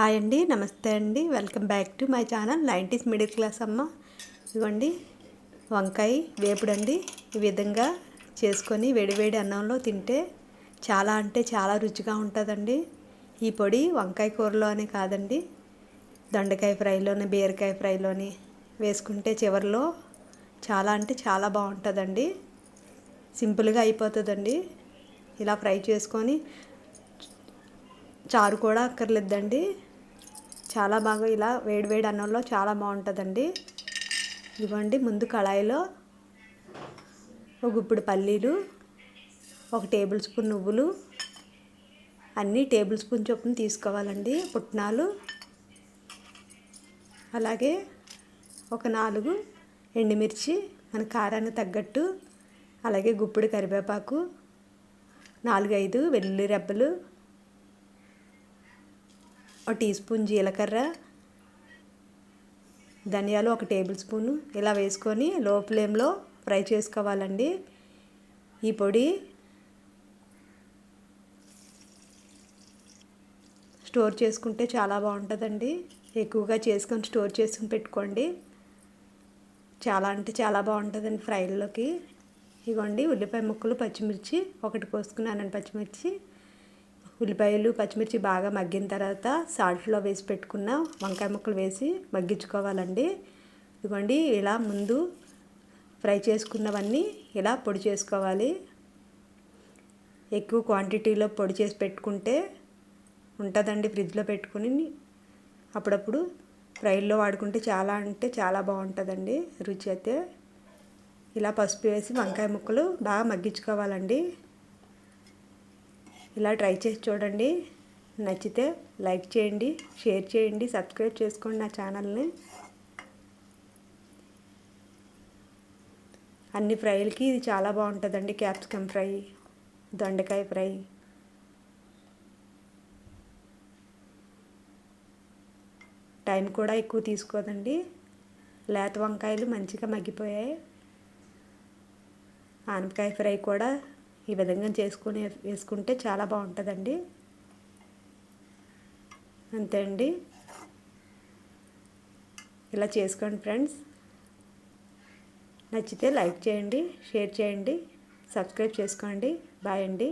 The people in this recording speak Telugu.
హాయ్ అండి నమస్తే అండి. Welcome back to my channel nineties middle class Amma. ఇవ్వండి వంకాయ వేపుడు అండి ఈ విధంగా చేసుకొని వేడివేడి అన్నంలో తింటే చాలా అంటే చాలా రుచిగా ఉంటుందండి. ఈ పొడి వంకాయ కూరలోనే కాదండి. దొండకాయ ఫ్రైలోని బీరకాయ ఫ్రైలోని వేసుకుంటే చివరిలో చాలా అంటే చాలా బాగుంటుందండి. సింపుల్గా అయిపోతుందండి. ఇలా ఫ్రై చేసుకొని చారు కూడా అక్కర్లేదండి. చాలా బాగా ఇలా వేడివేడి అన్నంలో చాలా బాగుంటుందండి. ఇవ్వండి ముందు కళాయిలో ఒక గుప్పుడు పల్లీలు ఒక టేబుల్ స్పూన్ నువ్వులు అన్నీ టేబుల్ స్పూన్ చొప్పున తీసుకోవాలండి పుట్నాలు. అలాగే ఒక నాలుగు ఎండుమిర్చి మన కారానికి తగ్గట్టు అలాగే గుప్పుడు కరివేపాకు నాలుగైదు వెల్లుల్లి రెబ్బలు ఒక టీ స్పూన్ జీలకర్ర ధనియాలు ఒక టేబుల్ స్పూను. ఇలా వేసుకొని లో ఫ్లేమ్లో ఫ్రై చేసుకోవాలండి. ఈ పొడి స్టోర్ చేసుకుంటే చాలా బాగుంటుందండి. ఎక్కువగా చేసుకొని స్టోర్ చేసుకుని పెట్టుకోండి. చాలా అంటే చాలా బాగుంటుందండి ఫ్రైల్లోకి. ఇవ్వండి ఉల్లిపాయ ముక్కలు పచ్చిమిర్చి ఒకటి కోసుకున్నానండి పచ్చిమిర్చి. ఉల్లిపాయలు పచ్చిమిర్చి బాగా మగ్గిన తర్వాత సాల్ట్లో వేసి పెట్టుకున్న వంకాయ ముక్కలు వేసి మగ్గించుకోవాలండి. ఇదిగోండి ఇలా ముందు ఫ్రై చేసుకున్నవన్నీ ఇలా పొడి చేసుకోవాలి. ఎక్కువ క్వాంటిటీలో పొడి చేసి పెట్టుకుంటే ఉంటుందండి ఫ్రిడ్జ్లో పెట్టుకుని. అప్పుడప్పుడు ఫ్రైల్లో వాడుకుంటే చాలా అంటే చాలా బాగుంటుందండి రుచి అయితే. ఇలా పసుపు వేసి వంకాయ ముక్కలు బాగా మగ్గించుకోవాలండి. ఇలా ట్రై చేసి చూడండి. నచ్చితే లైక్ చేయండి షేర్ చేయండి సబ్స్క్రైబ్ చేసుకోండి నా ఛానల్ని. అన్ని ఫ్రైలకి ఇది చాలా బాగుంటుందండి క్యాప్సికమ్ ఫ్రై దొండకాయ ఫ్రై. టైం కూడా ఎక్కువ తీసుకోదండి. లేత వంకాయలు మంచిగా మగ్గిపోయాయి. ఆనపకాయ ఫ్రై కూడా ఈ విధంగా చేసుకొని వేసుకుంటే చాలా బాగుంటుందండి. అంతే అండి. ఇలా చేసుకోండి ఫ్రెండ్స్. నచ్చితే లైక్ చేయండి షేర్ చేయండి సబ్స్క్రైబ్ చేసుకోండి. బాయ్ అండి.